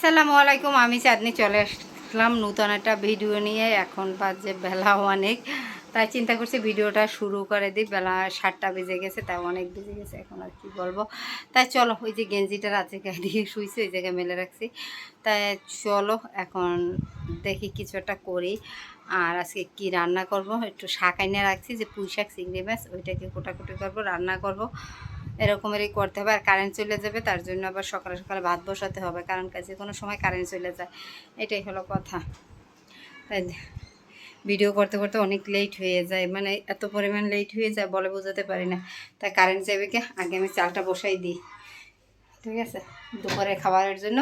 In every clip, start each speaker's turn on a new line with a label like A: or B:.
A: আসসালামু আলাইকুম, আমি চাঁদনি চলে আসলাম নূতন একটা ভিডিও নিয়ে। এখন বাজে বেলা অনেক, তাই চিন্তা করছি ভিডিওটা শুরু করে দিই। বেলা সাতটা বেজে গেছে তাই অনেক বেজে গেছে, এখন আর কি বলব। তাই চলো, ওই যে গেঞ্জিটা রাতে গায়ে দিয়ে শুইছি, ওই জায়গায় মেলে রাখছি। তাই চলো, এখন দেখি কিছু একটা করি। আর আজকে কি রান্না করব? একটু শাক আইনে রাখছি, যে পুঁই শাক চিংড়ি মাছ, ওইটাকে কোটাকুটি করব, রান্না করব। এরকমেরই করতে হবে। আর কারেন্ট চলে যাবে, তার জন্য আবার সকালে সকালে ভাত বসাতে হবে, কারণ কাজে কোনো সময় কারেন্ট চলে যায়। এটাই হলো কথা। তাই ভিডিও করতে করতে অনেক লেট হয়ে যায়। মানে এত পরিমাণ লেট হয়ে যায় বলে বোঝাতে পারি না। তাই কারেন্ট যাবে কি? আগে আমি চালটা বসাই দিই। ঠিক আছে? দুপুরে খাবারের জন্য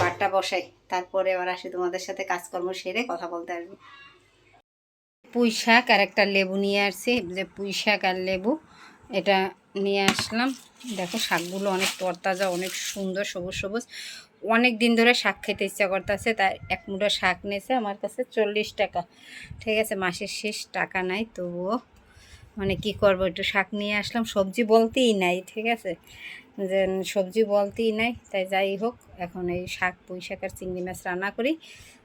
A: ভাতটা বসাই। তারপরে আবার আসি তোমাদের সাথে কাজকর্ম সেরে কথা বলতে আসব। পুঁই শাক আর একটা লেবু নিয়ে আসছি যে পুঁই শাক আর লেবু এটা নিয়ে আসলাম। দেখো শাকগুলো অনেক তরতাজা, অনেক সুন্দর সবুজ সবুজ। অনেক দিন ধরে শাক খেতে ইচ্ছা করতেছে, তাই এক মুঠো শাক নিয়েছে আমার কাছে চল্লিশ টাকা। ঠিক আছে, মাসের শেষ টাকা নাই, তবুও মানে কি করব, একটু শাক নিয়ে আসলাম। সবজি বলতেই নাই, ঠিক আছে? যে সবজি বলতেই নাই, তাই যাই হোক, এখন এই শাক পুঁই শাক আর চিংড়ি মাছ রান্না করি,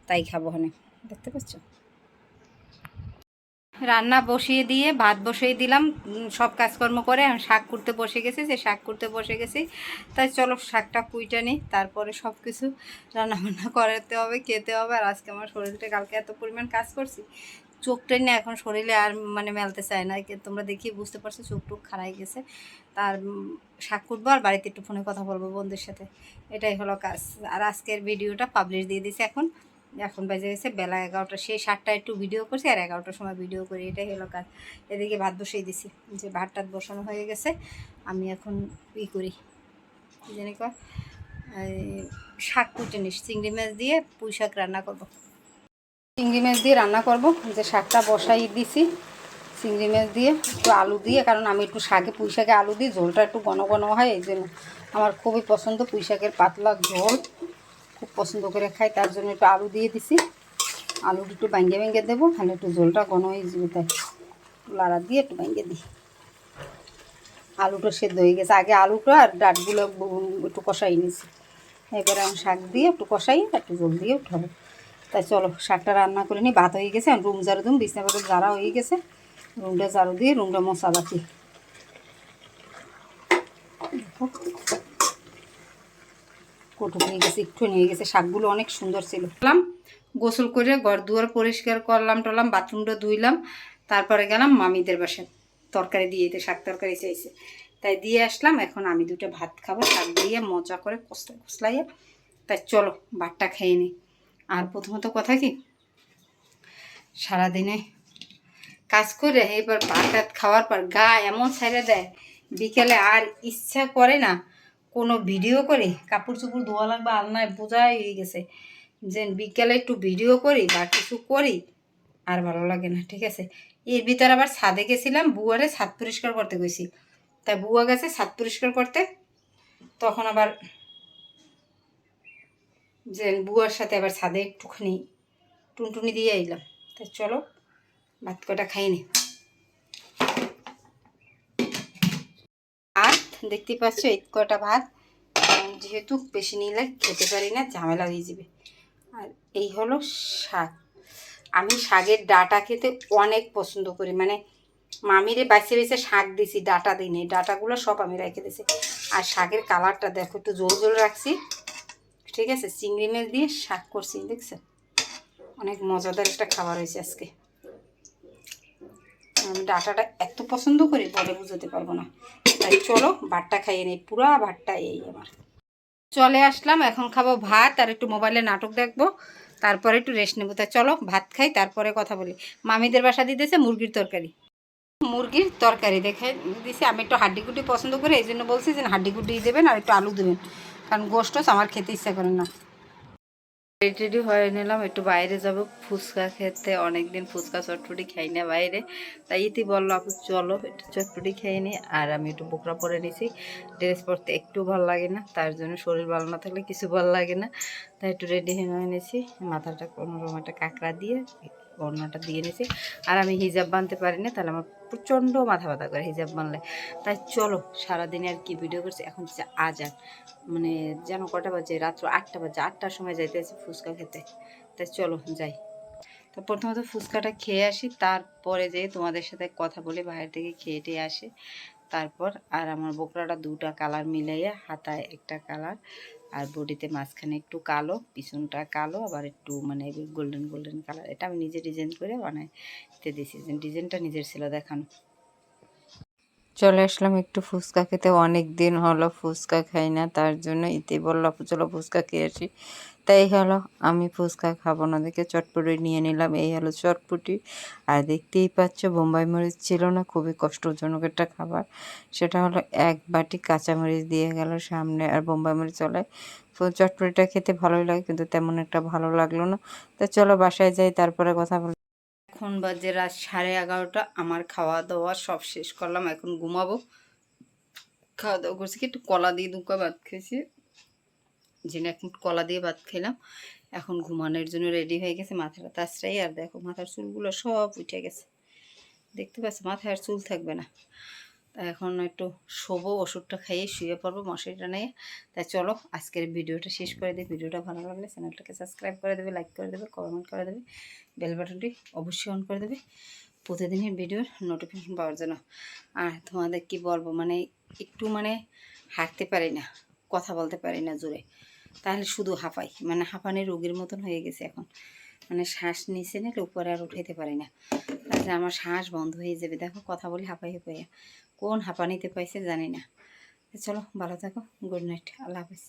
A: তাই খাব হনে দেখতে পাচ্ছ? রান্না বসিয়ে দিয়ে, ভাত বসিয়ে দিলাম সব কাজকর্ম করে আমি শাক করতে বসে গেছি, যে শাক করতে বসে গেছি। তাই চলো শাকটা কুইটা নিই, তারপরে সব কিছু রান্না বান্না করাতে হবে, খেতে হবে, আর আজকে আমার শরীরটা কালকে এত পরিমাণ কাজ করছি চোখটাই না এখন শরীরে আর মানে মেলতে চায় না তোমরা দেখি বুঝতে পারছ, চোখ টুক খারাই গেছে। তার শাক কুটবো আর বাড়িতে একটু ফোনে কথা বলব বন্ধুদের সাথে, এটাই হলো কাজ। আর আজকের ভিডিওটা পাবলিশ দিয়ে দিছি এখন। এখন বাজে গেছে বেলা এগারোটা সেই সাতটা একটু ভিডিও করছি আর এগারোটার সময় ভিডিও করি, এটাই হলো কাজ। এদিকে ভাত বসিয়ে দিছি, যে ভাত টাত বসানো হয়ে গেছে, আমি এখন ই করি। জানি শাক কুটে নিস, চিংড়ি মাছ দিয়ে পুঁই শাক রান্না করব। চিংড়ি মাছ দিয়ে রান্না করব, যে শাকটা বসাই দিছি চিংড়ি মাছ দিয়ে, একটু আলু দিয়ে, কারণ আমি একটু শাকে, পুঁই শাকে আলু দিই, ঝোলটা একটু ঘন ঘন হয়, এই জন্য। আমার খুবই পছন্দ পুঁই শাকের পাতলা ঝোল। খুব পছন্দ করে খাই, তার জন্য একটু আলু দিয়ে দিছি। আলুটা একটু ভাঙ্গে ভেঙে দেবো, তাহলে একটু ঝোলটা ঘন হয়ে যাবে, তাই লাড়া দিয়ে একটু ভেঙে দিই। আলুটা সেদ্ধ হয়ে গেছে। আগে আলুটা আর ডাটগুলো একটু কষাই নিয়েছি এবারে আমি শাক দিয়ে একটু কষাই, একটু জল দিয়ে উঠাবো তাই চলো, শাকটা রান্না করে নিই। ভাত হয়ে গেছে, রুম ঝাড়ু দিম, বিছনা পাতা ঝাড়া হয়ে গেছে। রুমটা ঝাড়ু দিয়ে রুমটা মশা বাকি কোটো নিয়ে গেছে, একটু নিয়ে গেছে। শাকগুলো অনেক সুন্দর ছিল। গোসল করে ঘর দুয়ার পরিষ্কার করলাম টলাম, বাথরুমটা ধুইলাম, তারপরে গেলাম মামিদের বাসায়। তরকারি দিয়ে দিতে, শাক তরকারি চাইছে। তাই দিয়ে আসলাম, এখন আমি দুটো ভাত খাব, শাক দিয়ে মজা করে কষলা কষলাইয়া। তাই চলো, ভাতটা খেয়ে নিই। আর প্রথমত কথা কি, সারাদিনে কাজ করে এবার ভাত খাওয়ার পর গা এমন ছেড়ে দেয়, বিকেলে আর ইচ্ছা করে না কোনো ভিডিও করে কাপড় চোপড় ধোয়া লাগবে, আলনায় বোঝাই হয়ে গেছে। যে বিকেলে একটু ভিডিও করি বা কিছু করি, আর ভালো লাগে না, ঠিক আছে? এর ভিতরে আবার ছাদে গেছিলাম, বুয়ারে ছাদ পরিষ্কার করতে গেছি। তাই বুয়া গেছে ছাদ পরিষ্কার করতে, তখন আবার যে বুয়ার সাথে আবার ছাদে একটুখানি টুনটুনি দিয়ে এলাম তাই চলো, ভাত কটা খাইনি ভাত দেখতে পাচ্ছ, এই কটা ভাত। যেহেতু বেশি নিলে খেতে পারি না, ঝামেলা হয়ে যাবে। আর এই হলো শাক। আমি শাকের ডাটা খেতে অনেক পছন্দ করি। মানে মামিরে বাইসে বাইসে শাক দিছি, ডাটা দিই নি ডাটাগুলো সব আমি রেখে দিছি। আর শাকের কালারটা দেখো, একটু জোর জোর রাখছি। ঠিক আছে? চিংড়ি মাছ দিয়ে শাক করছি, দেখছ? অনেক মজাদার একটা খাবার হয়েছে আজকে। আমি ডাটাটা এত পছন্দ করি, বলে বুঝতে পারব না। তাই চলো, ভাতটা খাইয়ে নিই, পুরা ভাতটা এই আমার। চলে আসলাম, এখন খাব ভাত আর একটু মোবাইলে নাটক দেখব, তারপরে একটু রেস্ট নেব। তাই চলো, ভাত খাই, তারপরে কথা বলি। মামিদের বাসা দিতেছে মুরগির তরকারি। মুরগির তরকারি দেখে দিছি, আমি একটু হাড্ডিগুটি পছন্দ করি, এই জন্য বলছি যে হাড্ডিগুটি দেবেন আর একটু আলু দেবেন। কারণ গোষ্ঠ আমার খেতে ইচ্ছা করে না। রেডি হয়ে নিলাম। একটু বাইরে যাব। ফুচকা খেতে অনেকদিন ফুচকা চটপটি খাই না বাইরে। তাই ইতি বলল, আপু, চলো একটু চটপটি খেয়ে নি। আর আমি একটু বোকরা পরে নিছি। ড্রেস পরতে একটু ভালো লাগে না, তার জন্য শরীর ভালো না থাকলে কিছু ভালো লাগে না। তাই একটু রেডি হয়ে নিয়েছি মাথাটা কোনো রকম একটা কাঁকড়া দিয়ে ওড়নাটা দিয়ে নিয়েছি আর আমি হিজাব বানতে পারি না, তাহলে আমার প্রচণ্ড মাথা ব্যথা করে হিজাব বানলে। তাই চলো, সারাদিনে আর কি ভিডিও করছি? এখন হচ্ছে আজান। মানে যেন কটা বাজে? রাত্র আটটা বাজে, আটটার সময় যাইতে আছে ফুচকা খেতে। তাই চলো, যাই। তো প্রথমত ফুচকাটা খেয়ে আসি, তারপরে যে তোমাদের সাথে কথা বলে, বাইরে থেকে খেয়ে টেয়ে আসি। তারপর আর আমার বোকরাটা দুটা কালার মিলাইয়া, হাতায় একটা কালার। আর বডিতে মাঝখানে একটু কালো, পিছনটা কালো, আবার একটু মানে গোল্ডেন গোল্ডেন কালার এটা আমি নিজে ডিজাইন করে বানাইতে দিয়েছি ডিজাইনটা নিজের ছিল দেখানো। চলে আসলাম একটু ফুচকা খেতে। অনেক দিন হলো ফুচকা খাই না, তার জন্য ইতি বলল চলো ফুচকা খেয়ে আসি। তাই হলো, আমি ফুচকা খাব না। দেখে চটপটি নিয়ে নিলাম, এই হলো চটপটি। আর দেখতেই পাচ্ছ, বোম্বাই মরিচ ছিল না, খুবই কষ্টজনক একটা খাবার। সেটা হলো এক বাটি কাঁচামরিচ দিয়ে গেল সামনে, আর বোম্বাই মরিচ চলে চটপটিটা খেতে ভালোই লাগে, কিন্তু তেমন একটা ভালো লাগল না। তো চলো বাসায় যাই, তারপরে কথা বল। এখন বাজে রাত সাড়ে এগারোটা। আমার খাওয়া দাওয়া সব শেষ করলাম, এখন ঘুমাবো। খাওয়া দাওয়া করছি কি, একটু কলা দিয়ে দুকা ভাত খেয়েছি। যে না এখন কলা দিয়ে ভাত খেলাম। এখন ঘুমানোর জন্য রেডি হয়ে গেছে, মাথাটা তাছড়াই আর দেখো, মাথার চুলগুলো সব উঠে গেছে। দেখতে পাচ্ছ, মাথায় আর চুল থাকবে না। এখন একটু শোবো, ওষুধটা খাইয়ে শুয়ে পড়ব মশারিটা নিয়ে। তাই চলো, আজকের ভিডিওটা শেষ করে দিই। ভিডিওটা ভালো লাগলে চ্যানেলটাকে সাবস্ক্রাইব করে দেবে, লাইক করে দেবে কমেন্ট করে দেবে, বেল বাটনটি অবশ্যই অন করে দেবে। প্রতিদিনের ভিডিওর নোটিফিকেশন পাওয়ার জন্য। আর তোমাদের কি বলব মানে একটু মানে হাঁটতে পারি না, কথা বলতে পারি না জোরে। তাহলে শুধু হাঁপাই মানে হাঁপানি রোগীর মতন হয়ে গেছে এখন। মানে শ্বাস নিচে নিলে উপরে আর উঠাইতে পারি না। তাহলে আমার শ্বাস বন্ধ হয়ে যাবে। দেখো, কথা বলি হাঁপাই হাঁপাইয়া কোন হাঁপানিতে পাইছে জানি না। চলো ভালো থাকো গুড নাইট আল্লাহ হাফিজ।